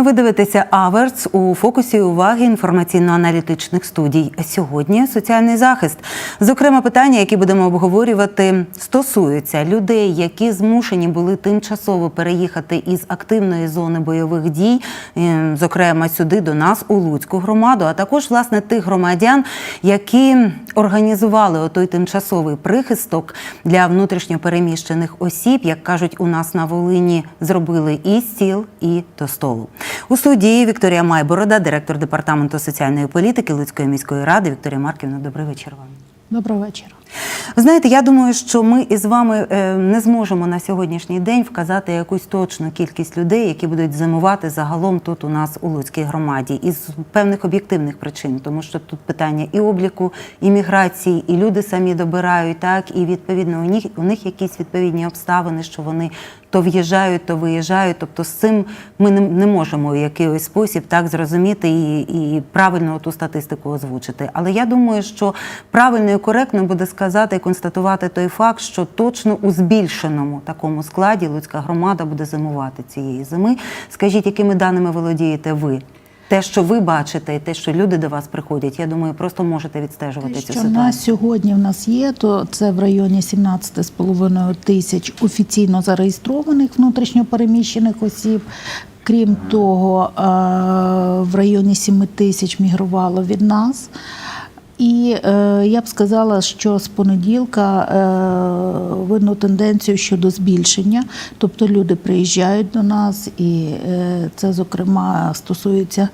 Ви дивитеся Аверс у фокусі уваги інформаційно-аналітичних студій. Сьогодні соціальний захист. Зокрема, питання, які будемо обговорювати, стосуються людей, які змушені були тимчасово переїхати із активної зони бойових дій, е, зокрема сюди до нас у Луцьку громаду, а також власне тих громадян, які організували отой тимчасовий прихисток для внутрішньопереміщених осіб, як кажуть, у нас на Волині зробили і стіл, і до столу. У студії Вікторія Майборода, директор департаменту соціальної політики Луцької міської ради. Вікторія Марківна, добрий вечір вам. Доброго вечора. Знаєте, я думаю, що ми із вами е, не зможемо на сьогоднішній день вказати якусь точну кількість людей, які будуть зимувати загалом тут у нас у Луцькій громаді, із певних об'єктивних причин, тому що тут питання і обліку, і міграції, і люди самі добирають, так і відповідно у них у них якісь відповідні обставини, що вони то в'їжджають, то виїжджають. Тобто з цим ми не, не можемо в якийсь спосіб так зрозуміти і, і правильно ту статистику озвучити. Але я думаю, що правильно і коректно буде сказати і констатувати той факт, що точно у збільшеному такому складі Луцька громада буде зимувати цієї зими. Скажіть, якими даними володієте ви? Те, що ви бачите, і те, що люди до вас приходять, я думаю, просто можете відстежувати цю Що ситуацію. на сьогодні в нас є, то це в районі 17,5 тисяч офіційно зареєстрованих внутрішньопереміщених осіб. Крім того, е, в районі 7 тисяч мігрувало від нас. І е, я б сказала, що з понеділка е, видно тенденцію щодо збільшення, тобто люди приїжджають до нас, і е, це зокрема стосується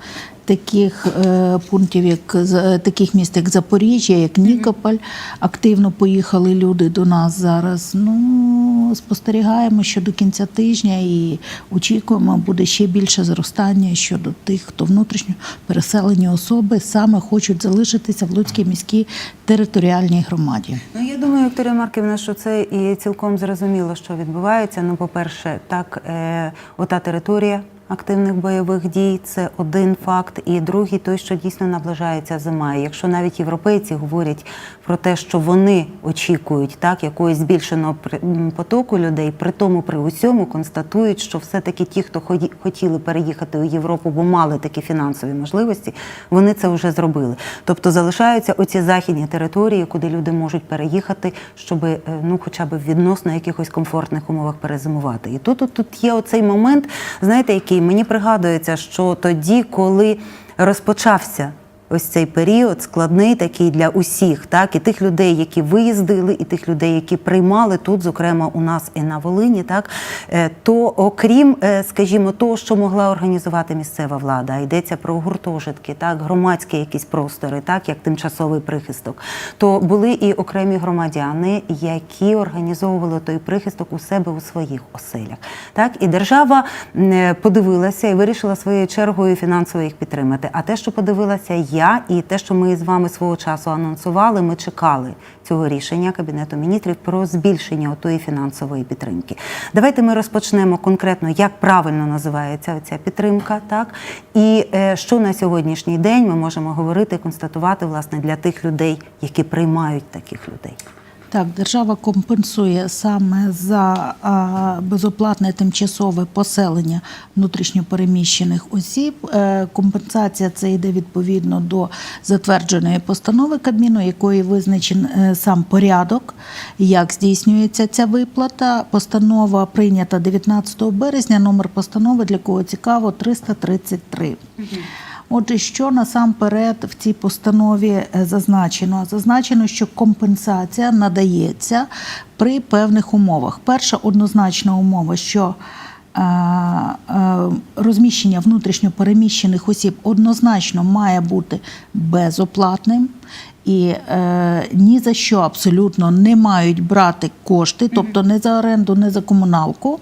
таких е, пунктів, як таких міст, як Запоріжжя, як Нікополь. Активно поїхали люди до нас зараз. Ну спостерігаємо, що до кінця тижня і очікуємо, буде ще більше зростання щодо тих, хто внутрішньо переселені особи саме хочуть залишитися в Луцькій міській територіальній громаді. Ну, я думаю, Вікторія Марківна, що це і цілком зрозуміло, що відбувається. Ну, по-перше, так, е, ота територія активних бойових дій це один факт. І другий той, що дійсно наближається зима. І якщо навіть європейці говорять про те, що вони очікують так, якогось збільшеного потоку людей, при тому при усьому констатують, що все-таки ті, хто хотіли переїхати у Європу, бо мали такі фінансові можливості, вони це вже зробили. Тобто залишаються оці західні території, куди люди можуть переїхати, щоб е, ну, хоча б відносно якихось комфортних умовах перезимувати. І тут, тут, тут є оцей момент, знаєте, який мені пригадується, що тоді, коли розпочався. Ось цей період складний такий для усіх, так і тих людей, які виїздили, і тих людей, які приймали тут, зокрема у нас і на Волині, так е, то окрім, е, скажімо, того, що могла організувати місцева влада, йдеться про гуртожитки, так громадські якісь простори, так як тимчасовий прихисток, то були і окремі громадяни, які організовували той прихисток у себе у своїх оселях. Так і держава е, подивилася і вирішила своєю чергою фінансово їх підтримати. А те, що подивилася я, і те, що ми з вами свого часу анонсували, ми чекали цього рішення Кабінету міністрів про збільшення отої фінансової підтримки. Давайте ми розпочнемо конкретно, як правильно називається ця підтримка, так і е, що на сьогоднішній день ми можемо говорити, констатувати власне для тих людей, які приймають таких людей. Так, держава компенсує саме за безоплатне тимчасове поселення внутрішньопереміщених осіб. Е, компенсація це йде відповідно до затвердженої постанови Кабміну, якої визначен е, сам порядок, як здійснюється ця виплата. Постанова прийнята 19 березня. Номер постанови для кого цікаво 333. Отже, що насамперед в цій постанові е, зазначено? Зазначено, що компенсація надається при певних умовах. Перша однозначна умова, що Розміщення внутрішньо розміщення внутрішньопереміщених осіб однозначно має бути безоплатним. І е, ні за що абсолютно не мають брати кошти, тобто не за оренду, не за комуналку.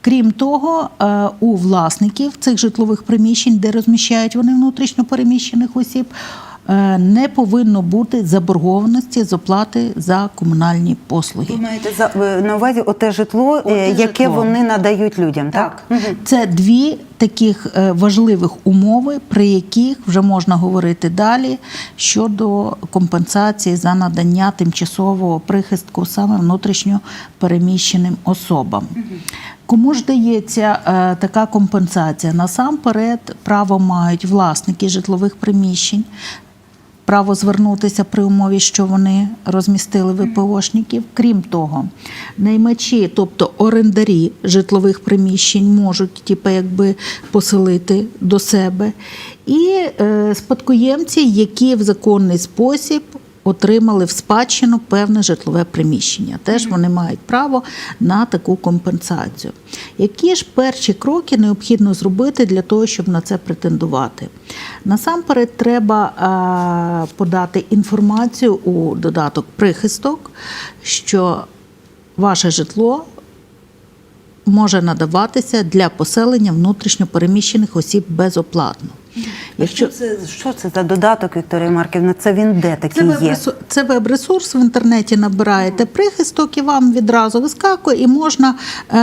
Крім того, е, у власників цих житлових приміщень, де розміщають вони внутрішньо переміщених осіб, не повинно бути заборгованості з оплати за комунальні послуги. Ви маєте за на увазі оте житло, е, Оте яке житло. вони надають людям, так? Мгм. Це дві таких е, важливих умови, при яких вже можна говорити далі щодо компенсації за надання тимчасового прихистку саме внутрішньо переміщеним особам. Кому ж дається е, така компенсація? Насамперед, право мають власники житлових приміщень. Право звернутися при умові, що вони розмістили ВПОшників. Крім того, наймачі, тобто орендарі житлових приміщень, можуть типу, якби поселити до себе, і е, спадкоємці, які в законний спосіб отримали в спадщину певне житлове приміщення. Теж вони мають право на таку компенсацію. Які ж перші кроки необхідно зробити для того, щоб на це претендувати? Насамперед, треба подати інформацію у додаток прихисток, що ваше житло може надаватися для поселення внутрішньопереміщених осіб безоплатно. Якщо це що це за додаток, Вікторія Марківна? Це він де Це такий є? це веб-ресурс в інтернеті набираєте прихисток і вам відразу вискакує, і можна е,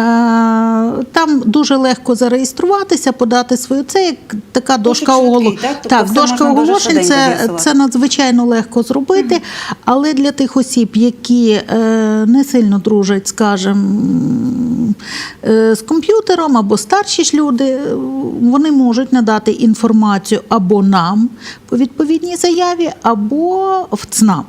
там дуже легко зареєструватися, подати свою. Це як така дошка оголошень. так? Тобто Так, дошка оголошень це, це надзвичайно легко зробити. Але для тих осіб, які е, не сильно дружать, скажімо, е, з комп'ютером або старші ж люди, е, вони можуть надати інформацію або нам по відповідній заяві, або в ЦНАП.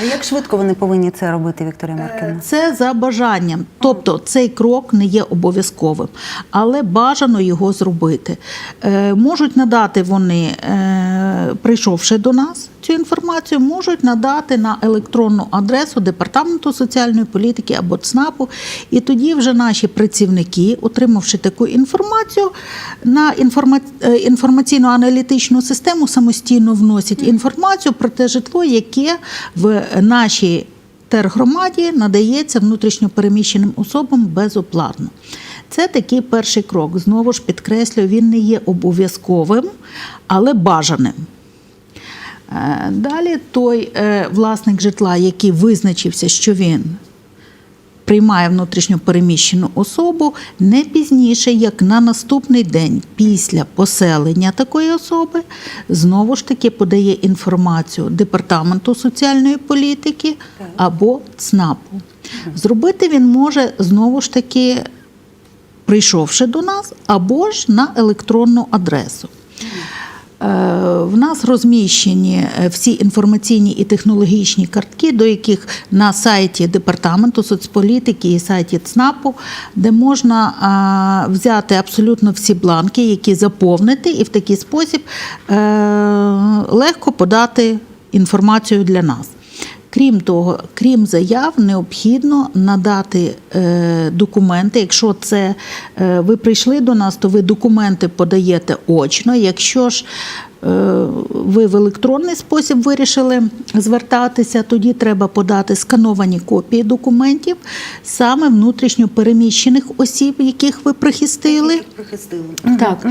А як швидко вони повинні це робити, Вікторія Марківна? Це за бажанням. Тобто цей крок не є обов'язковим, але бажано його зробити. Е, можуть надати вони, е, прийшовши до нас цю інформацію, можуть надати на електронну адресу Департаменту соціальної політики або ЦНАПу. І тоді вже наші працівники, отримавши таку інформацію, на е, інформаційно-аналітичну систему самостійно вносять інформацію про те житло, яке в нашій тергромаді надається внутрішньопереміщеним особам безоплатно. Це такий перший крок. Знову ж підкреслюю, він не є обов'язковим, але бажаним. Е, Далі той е, власник житла, який визначився, що він приймає внутрішньо переміщену особу не пізніше, як на наступний день після поселення такої особи, знову ж таки подає інформацію Департаменту соціальної політики або ЦНАПу. Зробити він може знову ж таки, прийшовши до нас, або ж на електронну адресу. Е, В нас розміщені е, всі інформаційні і технологічні картки, до яких на сайті Департаменту соцполітики і сайті ЦНАПу, де можна взяти абсолютно всі бланки, які заповнити, і в такий спосіб е, легко подати інформацію для нас. Крім того, крім заяв, необхідно надати е, документи. Якщо це е, ви прийшли до нас, то ви документи подаєте очно. Якщо ж ви в електронний спосіб вирішили звертатися, тоді треба подати скановані копії документів саме внутрішньо переміщених осіб, яких ви прихистили. Прихистили. Так.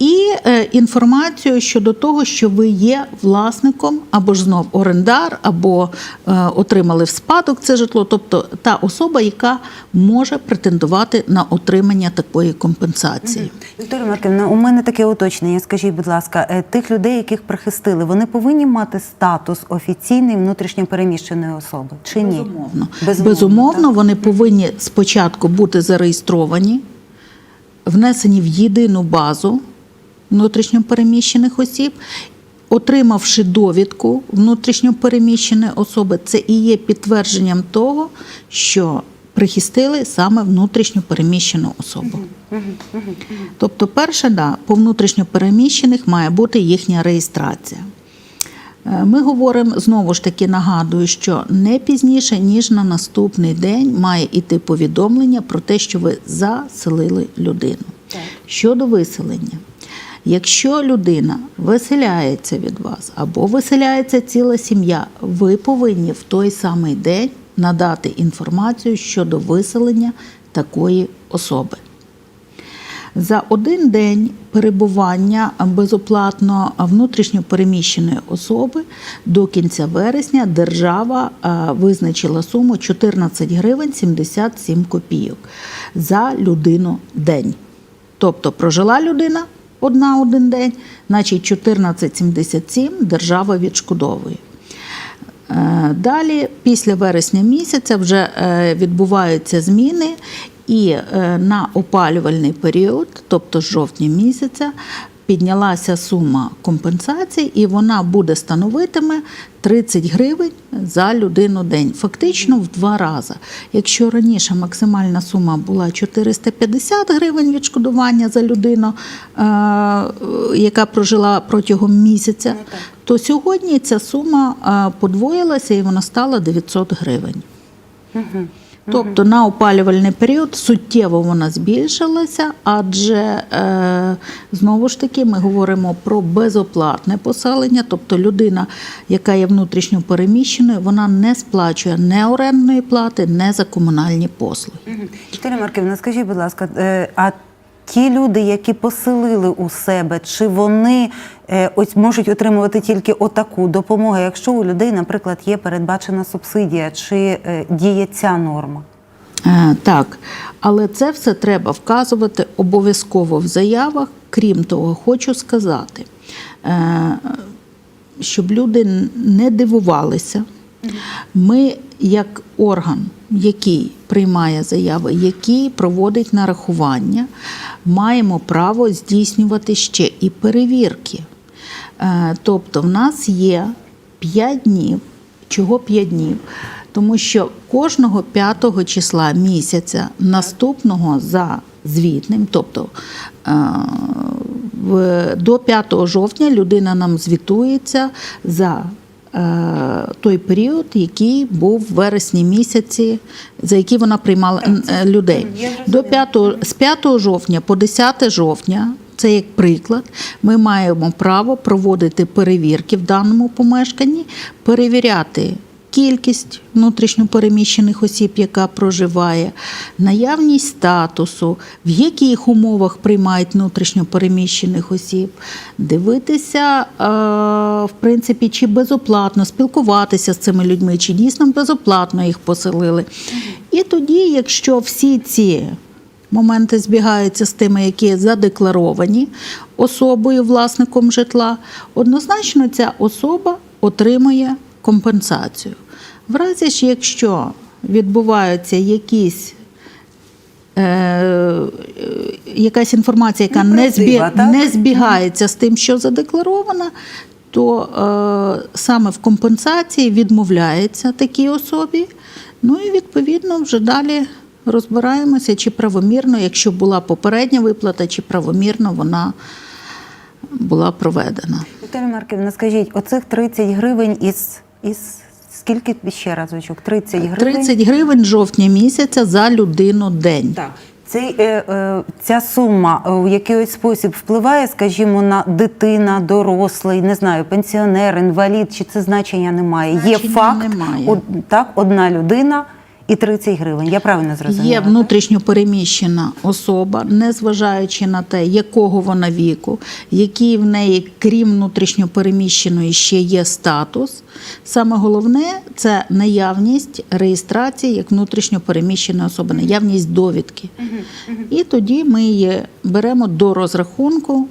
І е, інформацію щодо того, що ви є власником або ж знов орендар, або е, отримали в спадок це житло, тобто та особа, яка може претендувати на отримання такої компенсації. Вікторія Марківна, у мене таке уточнення. Скажіть, будь ласка, е, тих людей, яких прихистили, вони повинні мати статус офіційної внутрішньопереміщеної особи чи ні? Безумовно. Безумовно, Безумовно, вони повинні спочатку бути зареєстровані, внесені в єдину базу внутрішньопереміщених осіб. Отримавши довідку внутрішньопереміщеної особи, це і є підтвердженням того, що прихистили саме внутрішньопереміщену особу. Тобто, перше, да, по внутрішньопереміщених має бути їхня реєстрація. Е, Ми говоримо знову ж таки нагадую, що не пізніше, ніж на наступний день має іти повідомлення про те, що ви заселили людину. Щодо виселення, якщо людина виселяється від вас або виселяється ціла сім'я, ви повинні в той самий день надати інформацію щодо виселення такої особи. За один день перебування безоплатно внутрішньо переміщеної особи до кінця вересня держава е, визначила суму 14 гривень 77 копійок за людину день. Тобто прожила людина одна один день, значить 14,77 держава відшкодовує. Е, Далі, після вересня місяця, вже е, відбуваються зміни, І е, на опалювальний період, тобто з жовтня місяця, піднялася сума компенсації, і вона буде становитиме 30 гривень за людину день, фактично в два рази. Якщо раніше максимальна сума була 450 гривень відшкодування за людину, е, яка прожила протягом місяця, то сьогодні ця сума е, подвоїлася і вона стала 900 гривень. Тобто на опалювальний період суттєво вона збільшилася, адже е, знову ж таки ми говоримо про безоплатне поселення, тобто людина, яка є внутрішньо переміщеною, вона не сплачує не орендної плати, не за комунальні послуги. Вікторія Марківна, скажіть, будь ласка, е, а ті люди, які поселили у себе, чи вони е, ось можуть отримувати тільки отаку допомогу, якщо у людей, наприклад, є передбачена субсидія, чи е, діє ця норма? Е, Так, але це все треба вказувати обов'язково в заявах. Крім того, хочу сказати, щоб люди не дивувалися. Ми, як орган, який приймає заяви, який проводить нарахування, маємо право здійснювати ще і перевірки. Е, Тобто, в нас є 5 днів. Чого 5 днів? Тому що кожного 5 числа місяця наступного за звітним, тобто е, до 5 жовтня людина нам звітується за той період, який був в вересні місяці, за який вона приймала е, людей. До 5, з 5 жовтня по 10 жовтня це як приклад. Ми маємо право проводити перевірки в даному помешканні, перевіряти кількість внутрішньопереміщених осіб, яка проживає, наявність статусу, в яких умовах приймають внутрішньопереміщених осіб, дивитися, в принципі, чи безоплатно спілкуватися з цими людьми, чи дійсно безоплатно їх поселили. І тоді, якщо всі ці моменти збігаються з тими, які задекларовані особою, власником житла, однозначно ця особа отримує компенсацію. В разі ж, якщо відбуваються якісь е, якась інформація, яка не, збі... Не збігається з тим, що задекларовано, то е, саме в компенсації відмовляється такій особі. Ну і відповідно вже далі розбираємося, чи правомірно, якщо була попередня виплата, чи правомірно вона була проведена. Вікторія Марківна, скажіть, оцих 30 гривень із, із скільки ще разочок? 30 гривень? 30 гривень жовтня місяця за людину день. Так. Цей, е, е, ця сума в якийсь спосіб впливає, скажімо, на дитина, дорослий, не знаю, пенсіонер, інвалід, чи це значення немає? Є факт, немає. од- так, одна людина і 30 гривень. Я правильно зрозуміла? Є внутрішньо переміщена особа, незважаючи на те, якого вона віку, який в неї, крім внутрішньо переміщеної, ще є статус. Саме головне це наявність реєстрації як внутрішньо переміщеної особи, наявність довідки. І тоді ми її беремо до розрахунку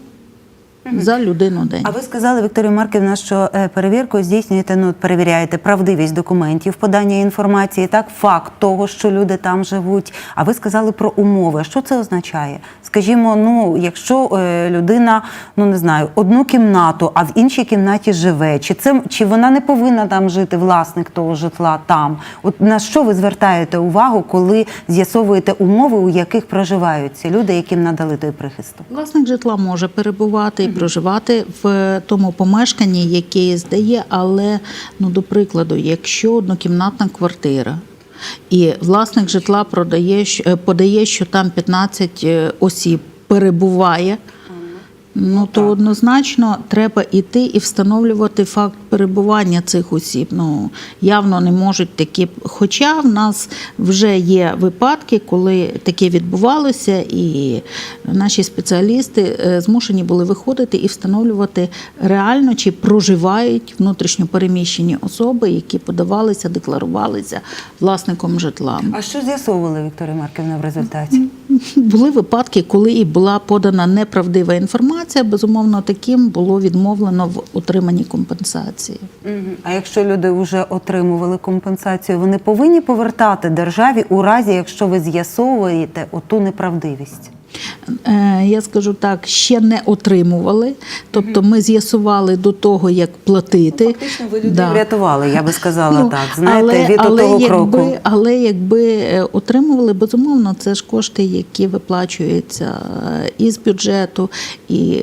за людину день. А ви сказали, Вікторія Марківна, що е, перевірку здійснюєте, ну, перевіряєте правдивість документів, подання інформації, так, факт того, що люди там живуть. А ви сказали про умови. Що це означає? Скажімо, ну, якщо е, людина, ну не знаю, одну кімнату, а в іншій кімнаті живе, чи це чи вона не повинна там жити, власник того житла там? От на що ви звертаєте увагу, коли з'ясовуєте умови, у яких проживають ці люди, яким надали той прихисток? Власник житла може перебувати проживати в тому помешканні, яке здає, але ну, до прикладу, якщо однокімнатна квартира. І власник житла продає, е, подає, що там 15 е, осіб перебуває. Ну то однозначно треба іти і встановлювати факт перебування цих осіб. Ну явно не можуть такі. Хоча в нас вже є випадки, коли таке відбувалося, і наші спеціалісти е, змушені були виходити і встановлювати реально чи проживають внутрішньо переміщені особи, які подавалися, декларувалися власником житла. А що з'ясовували, Вікторія Марківна, в результаті? Були випадки, коли і була подана неправдива інформація. Безумовно, таким було відмовлено в отриманні компенсації. А якщо люди вже отримували компенсацію, вони повинні повертати державі у разі, якщо ви з'ясовуєте оту неправдивість. Е, Я скажу так, ще не отримували. Тобто ми з'ясували до того, як платити. Фактично, ви людей Да. врятували, я би сказала Ну, так. Знаєте, але, від але того якби, кроку. Але якби е, отримували, безумовно, це ж кошти, які виплачуються е, із бюджету, і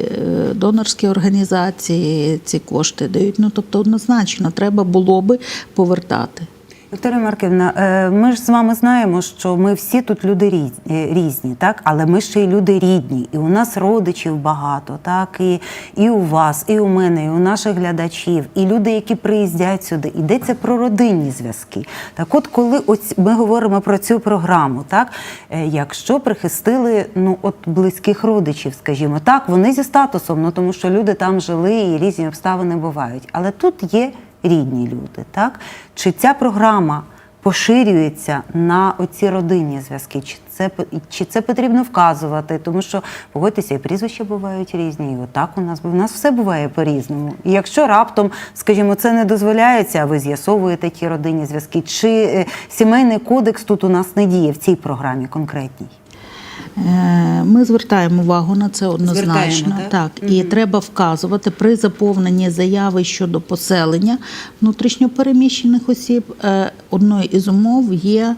донорські організації ці кошти дають. Ну тобто, однозначно, треба було би повертати. Вікторія Марківна, е, ми ж з вами знаємо, що ми всі тут люди е, різні, так? але ми ще й люди рідні, і у нас родичів багато, так? І, і у вас, і у мене, і у наших глядачів, і люди, які приїздять сюди. Йдеться про родинні зв'язки. Так от, коли ось ми говоримо про цю програму, так? е, якщо прихистили ну, от близьких родичів, скажімо так, вони зі статусом, ну, тому що люди там жили і різні обставини бувають. Але тут є рідні люди. Так? Чи ця програма поширюється на оці родинні зв'язки? Чи це, чи це потрібно вказувати? Тому що, погодьтеся, і прізвища бувають різні, і отак у нас, у нас все буває по-різному. І якщо раптом, скажімо, це не дозволяється, а ви з'ясовуєте ті родинні зв'язки, чи е, сімейний кодекс тут у нас не діє в цій програмі конкретній? Е, Ми звертаємо увагу на це однозначно. Звертаємо, так? так? І треба вказувати при заповненні заяви щодо поселення внутрішньопереміщених осіб. е, Одною із умов є.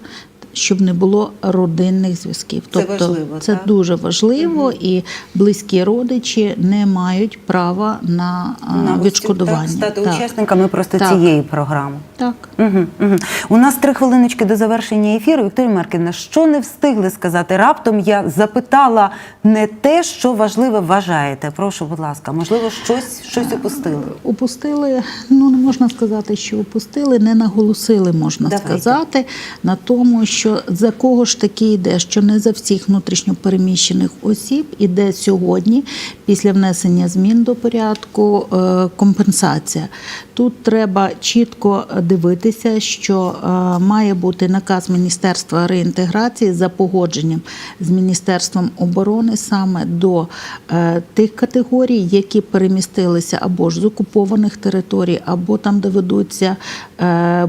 Щоб не було родинних зв'язків, Це тобто важливо, це так? дуже важливо, і близькі родичі не мають права на, На відшкодування. так, стати Так. учасниками просто Так. цієї програми. Так. Угу, угу. У нас три хвилиночки до завершення ефіру. Вікторія Марківна, що не встигли сказати? Раптом я запитала не те, що важливе вважаєте. Прошу, будь ласка, можливо, щось, щось упустили. Упустили, ну не можна сказати, що упустили, не наголосили, можна Давайте. сказати, на тому, що за кого ж таки йде, що не за всіх внутрішньопереміщених осіб іде сьогодні, після внесення змін до порядку, е, компенсація. Тут треба чітко дивитися, що е, має бути наказ Міністерства реінтеграції за погодженням з Міністерством оборони саме до е, тих категорій, які перемістилися або ж з окупованих територій, або там, де ведуться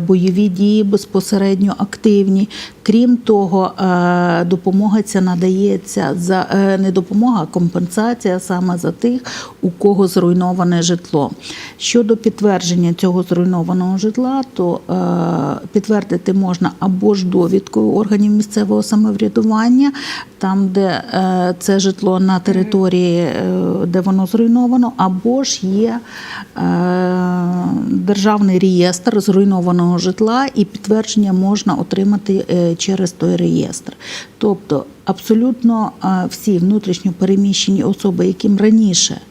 бойові дії безпосередньо активні. Крім того, е, допомога ця надається за е, не допомога, а компенсація саме за тих, у кого зруйноване житло. Щодо підтвердження цього зруйнованого житла, то е, підтвердити можна або ж довідкою органів місцевого самоврядування, там, де це житло на території, де воно зруйновано, або ж є державний реєстр зруйнованого житла, і підтвердження можна отримати через той реєстр. Тобто абсолютно всі внутрішньо переміщені особи, яким раніше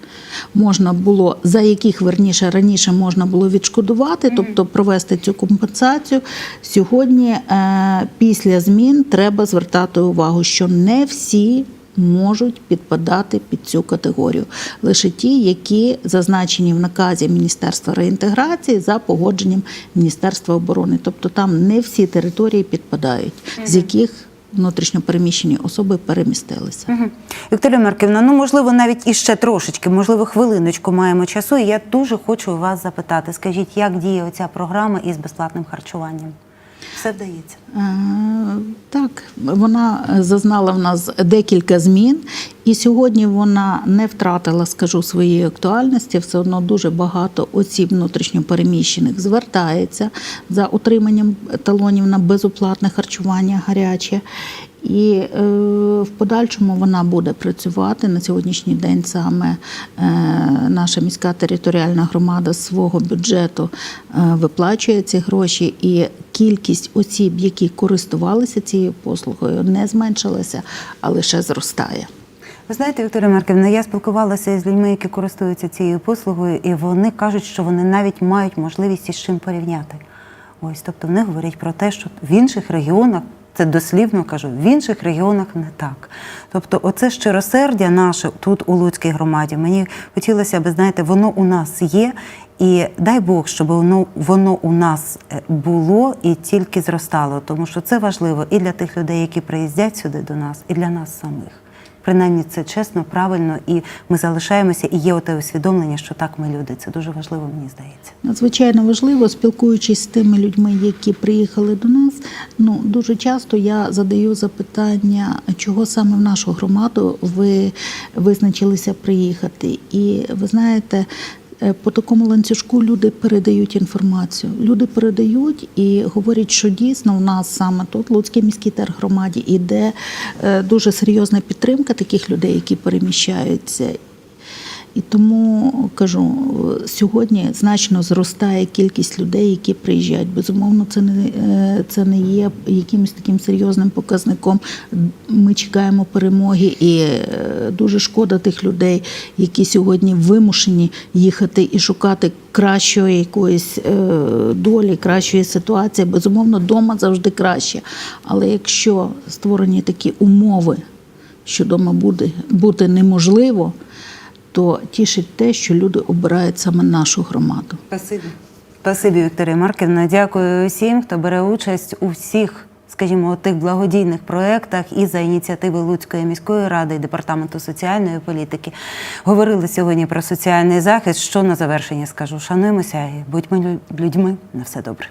можна було, за яких верніше раніше можна було відшкодувати, тобто провести цю компенсацію. Сьогодні, е, після змін, треба звертати увагу, що не всі. Можуть підпадати під цю категорію лише ті, які зазначені в наказі Міністерства реінтеграції за погодженням Міністерства оборони. Тобто там не всі території підпадають, з яких внутрішньопереміщені особи перемістилися. Угу. Вікторія Марківна, ну можливо, навіть іще трошечки, можливо, хвилиночку маємо часу. І я дуже хочу вас запитати. Скажіть, як діє оця програма із безплатним харчуванням? Все вдається. Е, Так, вона зазнала в нас декілька змін, і сьогодні вона не втратила, скажу, своєї актуальності. Все одно дуже багато осіб внутрішньопереміщених звертається за отриманням талонів на безоплатне харчування гаряче. І е, в подальшому вона буде працювати на сьогоднішній день. Саме е, наша міська територіальна громада з свого бюджету е, виплачує ці гроші, і кількість осіб, які користувалися цією послугою, не зменшилася, а лише зростає. Ви знаєте, Вікторія Марківна, я спілкувалася з людьми, які користуються цією послугою, і вони кажуть, що вони навіть мають можливість із чим порівняти. Ось, тобто вони говорять про те, що в інших регіонах Це дослівно кажу, в інших регіонах не так. Тобто, оце щиросердя наше тут у Луцькій громаді. Мені хотілося б, знаєте, воно у нас є. І дай Бог, щоб воно, воно у нас е, було і тільки зростало, тому що це важливо і для тих людей, які приїздять сюди до нас, і для нас самих. Принаймні, це чесно, правильно, і ми залишаємося, і є оте усвідомлення, що так ми люди. Це дуже важливо, мені здається. Надзвичайно важливо, спілкуючись з тими людьми, які приїхали до нас. Ну дуже часто я задаю запитання, чого саме в нашу громаду ви визначилися приїхати. І ви знаєте. Е, По такому ланцюжку люди передають інформацію. Люди передають і говорять, що дійсно в нас саме тут, в Луцькій міській тергромаді, іде е, дуже серйозна підтримка таких людей, які переміщаються. І тому кажу, сьогодні значно зростає кількість людей, які приїжджають. Безумовно, це не е, це не є якимось таким серйозним показником. Ми чекаємо перемоги, і е, дуже шкода тих людей, які сьогодні вимушені їхати і шукати кращої якоїсь е, долі, кращої ситуації. Безумовно, вдома завжди краще. Але якщо створені такі умови, що вдома буде бути неможливо то тішить те, що люди обирають саме нашу громаду. Спасибі. Спасибі, Вікторія Марківна. Дякую усім, хто бере участь у всіх, скажімо, тих благодійних проєктах і за ініціативи Луцької міської ради і департаменту соціальної політики. Говорили сьогодні про соціальний захист. Що на завершення скажу? Шануємося і будьмо людьми. На все добре.